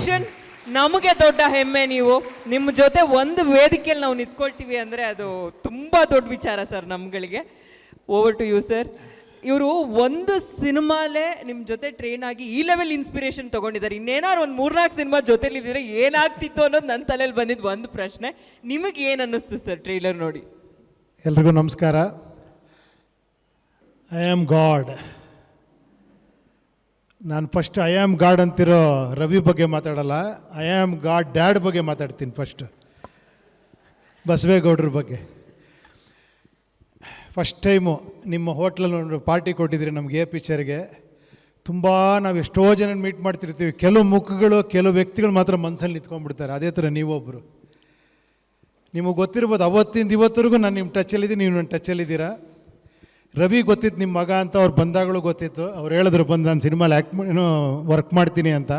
Inspiration ನಮಗೆ ದೊಡ್ಡ ಹೆಮ್ಮೆ ನೀವು. ನಿಮ್ಮ ಜೊತೆ ಒಂದು ವೇದಿಕೆಯಲ್ಲಿ ನಾವು ನಿಂತ್ಕೊಳ್ತೀವಿ ಅಂದರೆ ಅದು ತುಂಬ ದೊಡ್ಡ ವಿಚಾರ ಸರ್ ನಮ್ಗಳಿಗೆ. ಓವರ್ ಟು ಯು ಸರ್ ಇವರು ಒಂದು ಸಿನಿಮಾಲೇ ನಿಮ್ಮ ಜೊತೆ ಟ್ರೈನ್ ಆಗಿ ಈ ಲೆವೆಲ್ ಇನ್ಸ್ಪಿರೇಷನ್ ತೊಗೊಂಡಿದ್ದಾರೆ. ಇನ್ನೇನಾದ್ರು ಒಂದು ಮೂರ್ನಾಲ್ಕು ಸಿನಿಮಾ ಜೊತೆಲಿದ್ದರೆ ಏನಾಗ್ತಿತ್ತು ಅನ್ನೋದು ನನ್ನ ತಲೆಯಲ್ಲಿ ಬಂದಿದ್ದು ಒಂದು ಪ್ರಶ್ನೆ. ನಿಮಗೆ ಏನು ಅನ್ನಿಸ್ತು ಸರ್ ಟ್ರೈಲರ್ ನೋಡಿ? ಎಲ್ರಿಗೂ ನಮಸ್ಕಾರ. ಐ ಆಮ್ ಗಾಡ್ ನಾನು ಫಸ್ಟ್ ಐ ಆಮ್ ಗಾಡ್ ಅಂತಿರೋ ರವಿ ಬಗ್ಗೆ ಮಾತಾಡಲ್ಲ. ಐ ಆಮ್ ಗಾಡ್ ಡ್ಯಾಡ್ ಬಗ್ಗೆ ಮಾತಾಡ್ತೀನಿ ಫಸ್ಟ್ ಬಸವೇಗೌಡ್ರ ಬಗ್ಗೆ. ಫಸ್ಟ್ ಟೈಮು ನಿಮ್ಮ ಹೋಟ್ಲಲ್ಲಿ ಒಂದು ಪಾರ್ಟಿ ಕೊಟ್ಟಿದ್ರಿ ನಮ್ಗೆ ಎ ಪಿಕ್ಚರ್ಗೆ ತುಂಬ ನಾವು ಎಷ್ಟೋ ಜನ ಮೀಟ್ ಮಾಡ್ತಿರ್ತೀವಿ. ಕೆಲವು ಮುಖಗಳು, ಕೆಲವು ವ್ಯಕ್ತಿಗಳು ಮಾತ್ರ ಮನಸ್ಸಲ್ಲಿ ನಿಂತ್ಕೊಂಡ್ಬಿಡ್ತಾರೆ. ಅದೇ ಥರ ನೀವೊಬ್ಬರು ನಿಮಗೆ ಗೊತ್ತಿರ್ಬೋದು ಅವತ್ತಿಂದ ಇವತ್ತರೆಗೂ ನಾನು ನಿಮ್ಮ ಟಚಲ್ಲಿದ್ದೀನಿ ನೀವು ನನ್ನ ಟಚ್ಚಲ್ಲಿದ್ದೀರಾ ರವಿ ಗೊತ್ತಿತ್ತು ನಿಮ್ಮ ಮಗ ಅಂತ, ಅವ್ರು ಬಂದಾಗಲೂ ಗೊತ್ತಿತ್ತು. ಅವ್ರು ಹೇಳಿದ್ರು, ಬಂದು ನಾನು ಸಿನಿಮಾಲಿ ಆ್ಯಕ್ಟ್ ಏನು ವರ್ಕ್ ಮಾಡ್ತೀನಿ ಅಂತ.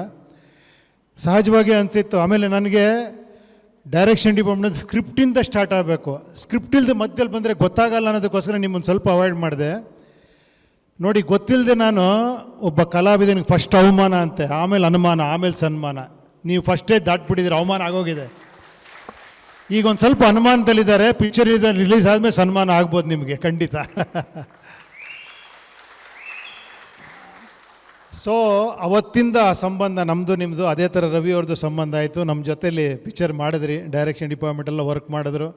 ಸಹಜವಾಗಿ ಅನಿಸಿತ್ತು. ಆಮೇಲೆ ನನಗೆ ಡೈರೆಕ್ಷನ್ ಡಿಪಾರ್ಟ್ಮೆಂಟ್ ಸ್ಕ್ರಿಪ್ಟಿಂದ ಸ್ಟಾರ್ಟ್ ಆಗಬೇಕು. ಸ್ಕ್ರಿಪ್ಟ್ ಇಲ್ಲದೆ ಮಧ್ಯದಲ್ಲಿ ಬಂದರೆ ಗೊತ್ತಾಗಲ್ಲ ಅನ್ನೋದಕ್ಕೋಸ್ಕರ ನಿಮ್ಮನ್ನು ಸ್ವಲ್ಪ ಅವಾಯ್ಡ್ ಮಾಡಿದೆ. ನೋಡಿ ಗೊತ್ತಿಲ್ಲದೆ ನಾನು ಒಬ್ಬ ಕಲಾವಿದನಿಗೆ ಫಸ್ಟ್ ಅವಮಾನ ಅಂತೆ. ಆಮೇಲೆ ಅನುಮಾನ, ಆಮೇಲೆ ಸನ್ಮಾನ. ನೀವು ಫಸ್ಟೇ ದಾಟ್ಬಿಟ್ಟಿದ್ರೆ ಅವಮಾನ ಆಗೋಗಿದೆ. ಈಗ ಒಂದು ಸ್ವಲ್ಪ ಅನುಮಾನದಲ್ಲಿದ್ದಾರೆ ಪಿಕ್ಚರ್ ರಿಲೀಸ್ ಆದಮೇಲೆ ಸನ್ಮಾನ ಆಗ್ಬೋದು ನಿಮಗೆ, ಖಂಡಿತ. ಸೊ ಅವತ್ತಿಂದ ಆ ಸಂಬಂಧ ನಮ್ಮದು ನಿಮ್ಮದು ಅದೇ ಥರ ರವಿ ಅವ್ರದ್ದು ಸಂಬಂಧ ಆಯಿತು. ನಮ್ಮ ಜೊತೆಯಲ್ಲಿ ಪಿಕ್ಚರ್ ಮಾಡಿದ್ರಿ ಡೈರೆಕ್ಷನ್ ಡಿಪಾರ್ಟ್ಮೆಂಟ್ ಎಲ್ಲ ವರ್ಕ್ ಮಾಡಿದ್ರು.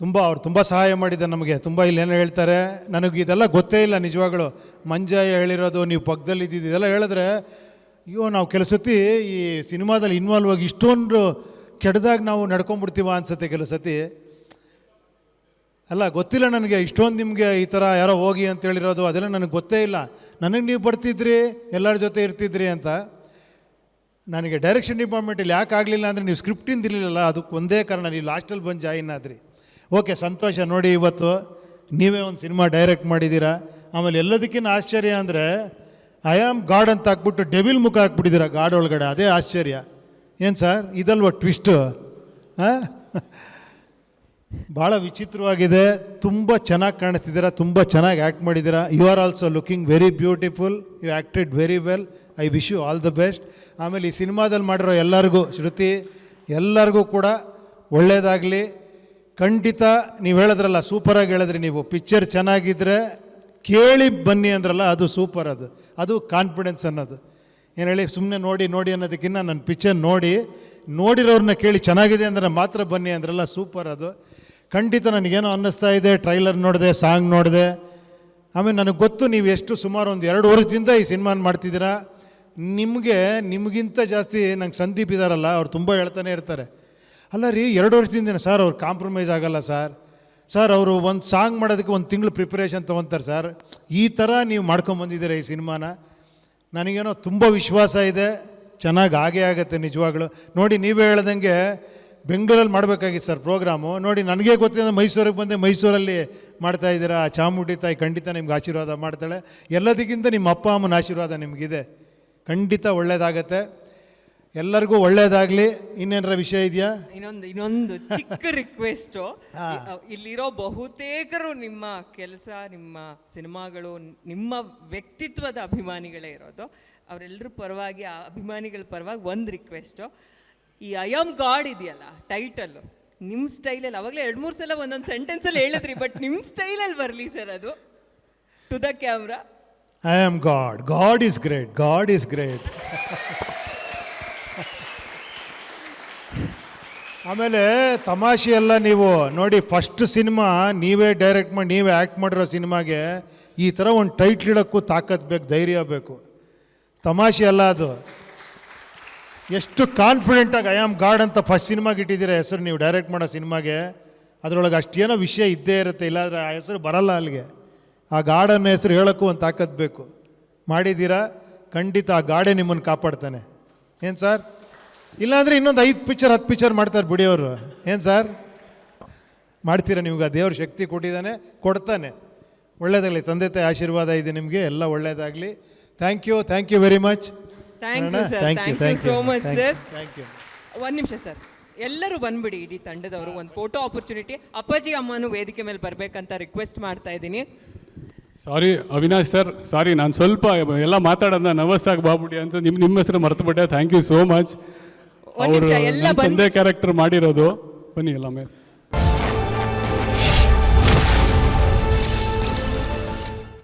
ತುಂಬ, ಅವ್ರು ತುಂಬ ಸಹಾಯ ಮಾಡಿದ್ದಾರೆ ನಮಗೆ, ತುಂಬ ಇಲ್ಲಿ ಏನೋ ಹೇಳ್ತಾರೆ, ನನಗೆ ಇದೆಲ್ಲ ಗೊತ್ತೇ ಇಲ್ಲ ನಿಜವಾಗ್ಲು. ಮಂಜಯ್ಯ ಹೇಳಿರೋದು, ನೀವು ಪಕ್ಕದಲ್ಲಿ ಇದ್ದಿದ್ದು ಇದೆಲ್ಲ ಹೇಳಿದ್ರೆ, ಅಯ್ಯೋ, ನಾವು ಕೆಲಸತಿ ಈ ಸಿನಿಮಾದಲ್ಲಿ ಇನ್ವಾಲ್ವ್ ಆಗಿ ಇಷ್ಟೊಂದು ಕೆಡ್ದಾಗ ನಾವು ನಡ್ಕೊಂಡ್ಬಿಡ್ತೀವ ಅನ್ಸುತ್ತೆ ಕೆಲವು ಸತಿ. ಅಲ್ಲ, ಗೊತ್ತಿಲ್ಲ ನನಗೆ, ಇಷ್ಟೊಂದು ನಿಮಗೆ ಈ ಥರ ಯಾರೋ ಹೋಗಿ ಅಂತ ಹೇಳಿರೋದು, ಅದೆಲ್ಲ ನನಗೆ ಗೊತ್ತೇ ಇಲ್ಲ. ನನಗೆ ನೀವು ಬರ್ತಿದ್ರಿ, ಎಲ್ಲರ ಜೊತೆ ಇರ್ತಿದ್ರಿ ಅಂತ. ನನಗೆ ಡೈರೆಕ್ಷನ್ ಡಿಪಾರ್ಟ್ಮೆಂಟಲ್ಲಿ ಯಾಕೆ ಆಗಲಿಲ್ಲ ಅಂದರೆ ನೀವು ಸ್ಕ್ರಿಪ್ಟಿಂದ ಇರಲಿಲ್ಲ ಅದಕ್ಕೆ ಒಂದೇ ಕಾರಣ, ನೀವು ಲಾಸ್ಟಲ್ಲಿ ಬಂದು ಜಾಯಿನ್ ಆದ್ರಿ. ಓಕೆ, ಸಂತೋಷ ನೋಡಿ ಇವತ್ತು. ನೀವೇ ಒಂದು ಸಿನಿಮಾ ಡೈರೆಕ್ಟ್ ಮಾಡಿದ್ದೀರಾ ಆಮೇಲೆ ಎಲ್ಲದಕ್ಕಿಂತ ಆಶ್ಚರ್ಯ ಅಂದರೆ ಐ ಆಮ್ ಗಾಡ್ ಅಂತ ಹಾಕ್ಬಿಟ್ಟು ಡೆವಿಲ್ ಮುಖ ಹಾಕ್ಬಿಟ್ಟಿದ್ದೀರಾ ಗಾಡ್ ಒಳಗಡೆ, ಅದೇ ಆಶ್ಚರ್ಯ. ಏನು ಸರ್? ಇದಲ್ವ ಟ್ವಿಸ್ಟು? ಹಾಂ ಭಾಳ ವಿಚಿತ್ರವಾಗಿದೆ. ತುಂಬ ಚೆನ್ನಾಗಿ ಕಾಣಿಸ್ತಿದ್ದೀರಾ? ತುಂಬ ಚೆನ್ನಾಗಿ ಆ್ಯಕ್ಟ್ ಮಾಡಿದ್ದೀರಾ? You are also looking very beautiful you acted very well I wish you all the best ಆಮೇಲೆ ಈ ಸಿನಿಮಾದಲ್ಲಿ ಮಾಡಿರೋ ಎಲ್ಲರಿಗೂ, ಶ್ರುತಿ, ಎಲ್ಲರಿಗೂ ಕೂಡ ಒಳ್ಳೆಯದಾಗಲಿ ಖಂಡಿತ ನೀವು ಹೇಳಿದ್ರಲ್ಲ ಸೂಪರಾಗಿ ಹೇಳಿದ್ರಿ ನೀವು. ಪಿಕ್ಚರ್ ಚೆನ್ನಾಗಿದ್ದರೆ ಕೇಳಿ ಬನ್ನಿ ಅಂದ್ರಲ್ಲ, ಅದು ಸೂಪರ್ ಅದು. ಅದು ಕಾನ್ಫಿಡೆನ್ಸ್ ಅನ್ನೋದು. ಏನು ಹೇಳಿ ಸುಮ್ಮನೆ ನೋಡಿ ನೋಡಿ ಅನ್ನೋದಕ್ಕಿಂತ ನನ್ನ ಪಿಕ್ಚರ್ ನೋಡಿ ನೋಡಿರೋರನ್ನ ಕೇಳಿ ಚೆನ್ನಾಗಿದೆ ಅಂದ್ರೆ ಮಾತ್ರ ಬನ್ನಿ ಅಂದ್ರಲ್ಲ ಸೂಪರ್ ಅದು. ಖಂಡಿತ ನನಗೇನೋ ಅನ್ನಿಸ್ತಾ ಇದೆ, ಟ್ರೈಲರ್ ನೋಡಿದೆ, ಸಾಂಗ್ ನೋಡಿದೆ. ಆಮೇಲೆ ನನಗೆ ಗೊತ್ತು ನೀವು ಎಷ್ಟು ಸುಮಾರು ಒಂದು ಎರಡು ವರ್ಷದಿಂದ ಈ ಸಿನಿಮಾನ ಮಾಡ್ತಿದ್ದೀರಾ. ನಿಮಗೆ, ನಿಮಗಿಂತ ಜಾಸ್ತಿ ನಂಗೆ ಸಂದೀಪ್ ಇದ್ದಾರಲ್ಲ ಅವ್ರು ತುಂಬ ಹೇಳ್ತಾನೆ ಇರ್ತಾರೆ. ಅಲ್ಲ ರೀ, ಎರಡು ವರ್ಷದಿಂದ ಸರ್ ಅವ್ರು ಕಾಂಪ್ರಮೈಸ್ ಆಗಲ್ಲ ಸರ್. ಸರ್ ಅವರು ಒಂದು ಸಾಂಗ್ ಮಾಡೋದಕ್ಕೆ ಒಂದು ತಿಂಗಳು ಪ್ರಿಪ್ರೇಷನ್ ತೊಗೊತಾರೆ ಸರ್. ಈ ಥರ ನೀವು ಮಾಡ್ಕೊಂಬಂದಿದ್ದೀರಾ ಈ ಸಿನಿಮಾನ ನನಗೇನೋ ತುಂಬ ವಿಶ್ವಾಸ ಇದೆ, ಚೆನ್ನಾಗಿ ಆಗೇ ಆಗುತ್ತೆ ನಿಜವಾಗ್ಲು. ನೋಡಿ, ನೀವೇ ಹೇಳ್ದಂಗೆ ಬೆಂಗಳೂರಲ್ಲಿ ಮಾಡಬೇಕಾಗಿತ್ತು ಸರ್ ಪ್ರೋಗ್ರಾಮು. ನೋಡಿ, ನನಗೆ ಗೊತ್ತಿದೆ ಮೈಸೂರಿಗೆ ಬಂದೆ, ಮೈಸೂರಲ್ಲಿ ಮಾಡ್ತಾ ಇದ್ದೀರಾ, ಆ ಚಾಮುಂಡಿ ತಾಯಿ ಖಂಡಿತ ನಿಮ್ಗೆ ಆಶೀರ್ವಾದ ಮಾಡ್ತಾಳೆ. ಎಲ್ಲದಕ್ಕಿಂತ ನಿಮ್ಮ ಅಪ್ಪ, ಅಮ್ಮನ ಆಶೀರ್ವಾದ ನಿಮಗಿದೆ. ಖಂಡಿತ ಒಳ್ಳೆಯದಾಗತ್ತೆ ಎಲ್ಲರಿಗೂ ಒಳ್ಳೇದಾಗ್ಲಿ. ಇನ್ನೇನರ ವಿಷಯ ಇದೆಯಾ? ಇನ್ನೊಂದು ಇನ್ನೊಂದು ಚಿಕ್ಕ ರಿಕ್ವೆಸ್ಟು ಇಲ್ಲಿರೋ ಬಹುತೇಕರು ನಿಮ್ಮ ಕೆಲಸ ನಿಮ್ಮ ಸಿನಿಮಾಗಳು ನಿಮ್ಮ ವ್ಯಕ್ತಿತ್ವದ ಅಭಿಮಾನಿಗಳೇ ಇರೋದು. ಅವರೆಲ್ಲರ ಪರವಾಗಿ ಆ ಅಭಿಮಾನಿಗಳ ಪರವಾಗಿ ಒಂದು ರಿಕ್ವೆಸ್ಟು ಈ ಐ ಆಮ್ ಗಾಡ್ ಇದೆಯಲ್ಲ ಟೈಟಲ್ಲು ನಿಮ್ಮ ಸ್ಟೈಲಲ್ಲಿ ಅವಾಗಲೇ ಎರಡು ಮೂರು ಸಲ ಒಂದೊಂದು ಸೆಂಟೆನ್ಸಲ್ಲಿ ಹೇಳಿದ್ರಿ ಬಟ್ ನಿಮ್ಮ ಸ್ಟೈಲಲ್ಲಿ ಬರಲಿ ಸರ್ ಅದು. To the camera I am God God is great God is great ಆಮೇಲೆ ತಮಾಷೆ ಎಲ್ಲ ನೀವು ನೋಡಿ ಫಸ್ಟ್ ಸಿನಿಮಾ ನೀವೇ ಡೈರೆಕ್ಟ್ ಮಾಡಿ, ನೀವೇ ಆ್ಯಕ್ಟ್ ಮಾಡಿರೋ ಸಿನಿಮಾಗೆ ಈ ಥರ ಒಂದು ಟೈಟ್ಲ್ ಇಡೋಕ್ಕೂ ತಾಕತ್ ಬೇಕು, ಧೈರ್ಯ ಬೇಕು. ತಮಾಷೆ ಅಲ್ಲ ಅದು. ಎಷ್ಟು ಕಾನ್ಫಿಡೆಂಟಾಗಿ ಐ ಆಮ್ ಗಾಡ್ ಅಂತ ಫಸ್ಟ್ ಸಿನಿಮಾಗೆ ಇಟ್ಟಿದ್ದೀರ ಹೆಸರು, ನೀವು ಡೈರೆಕ್ಟ್ ಮಾಡೋ ಸಿನಿಮಾಗೆ ಅದರೊಳಗೆ ಅಷ್ಟೇನೋ ವಿಷಯ ಇದ್ದೇ ಇರುತ್ತೆ, ಇಲ್ಲಾಂದರೆ ಆ ಹೆಸರು ಬರಲ್ಲ ಅಲ್ಲಿಗೆ. ಆ ಗಾಡನ್ನ ಹೆಸರು ಹೇಳೋಕ್ಕೂ ಒಂದು ತಾಕತ್ ಬೇಕು. ಮಾಡಿದ್ದೀರಾ? ಖಂಡಿತ ಆ ಗಾಡೆ ನಿಮ್ಮನ್ನು ಕಾಪಾಡ್ತಾನೆ. ಏನು ಸರ್? ಇಲ್ಲಾಂದರೆ ಇನ್ನೊಂದು ಐದು ಪಿಕ್ಚರ್ ಹತ್ತು ಪಿಕ್ಚರ್ ಮಾಡ್ತಾರೆ ಬಿಡಿ ಅವರು ಏನು ಸರ್ ಮಾಡ್ತೀರಾ ನಿಮ್ಗೆ ಆ ದೇವ್ರ ಶಕ್ತಿ ಕೊಟ್ಟಿದ್ದಾನೆ ಕೊಡ್ತಾನೆ. ಒಳ್ಳೇದಾಗಲಿ. ತಂದೆ ತಾಯಿ ಆಶೀರ್ವಾದ ಇದೆ ನಿಮಗೆ. ಎಲ್ಲ ಒಳ್ಳೇದಾಗಲಿ. Thank you thank you very much thank you sir thank you thank you so much sir thank you ಒಂದು ನಿಮಿಷ ಸರ್ ಎಲ್ಲರೂ ಬಂದ್ಬಿಡಿ ಇಡೀ ತಂಡದವರು. ಒಂದು ಫೋಟೋ ಆಪರ್ಚುನಿಟಿ ಅಪ್ಪಾಜಿ ಅಮ್ಮನೂ ವೇದಿಕೆ ಮೇಲೆ ಬರಬೇಕಂತ ರಿಕ್ವೆಸ್ಟ್ ಮಾಡ್ತಾ ಇದ್ದೀನಿ. ಸಾರಿ ಅವಿನಾಶ್ ಸರ್ ಸಾರಿ ನಾನು ಸ್ವಲ್ಪ ಎಲ್ಲ ಮಾತಾಡೋದನ್ನ ನರ್ವಸ್ ಆಗಿ ಬಾಬಿಡಿ ಅಂತ ನಿಮ್ಮ ನಿಮ್ಮ ಹೆಸರು ಮರೆತುಬಿಟ್ಟೆ. ಥ್ಯಾಂಕ್ ಯು ಸೋ ಮಚ್ ಅವರು. ತಂದೆ ಕ್ಯಾರೆಕ್ಟರ್ ಮಾಡಿರೋದು ಬನ್ನಿ ಎಲ್ಲ ಮೇಲೆ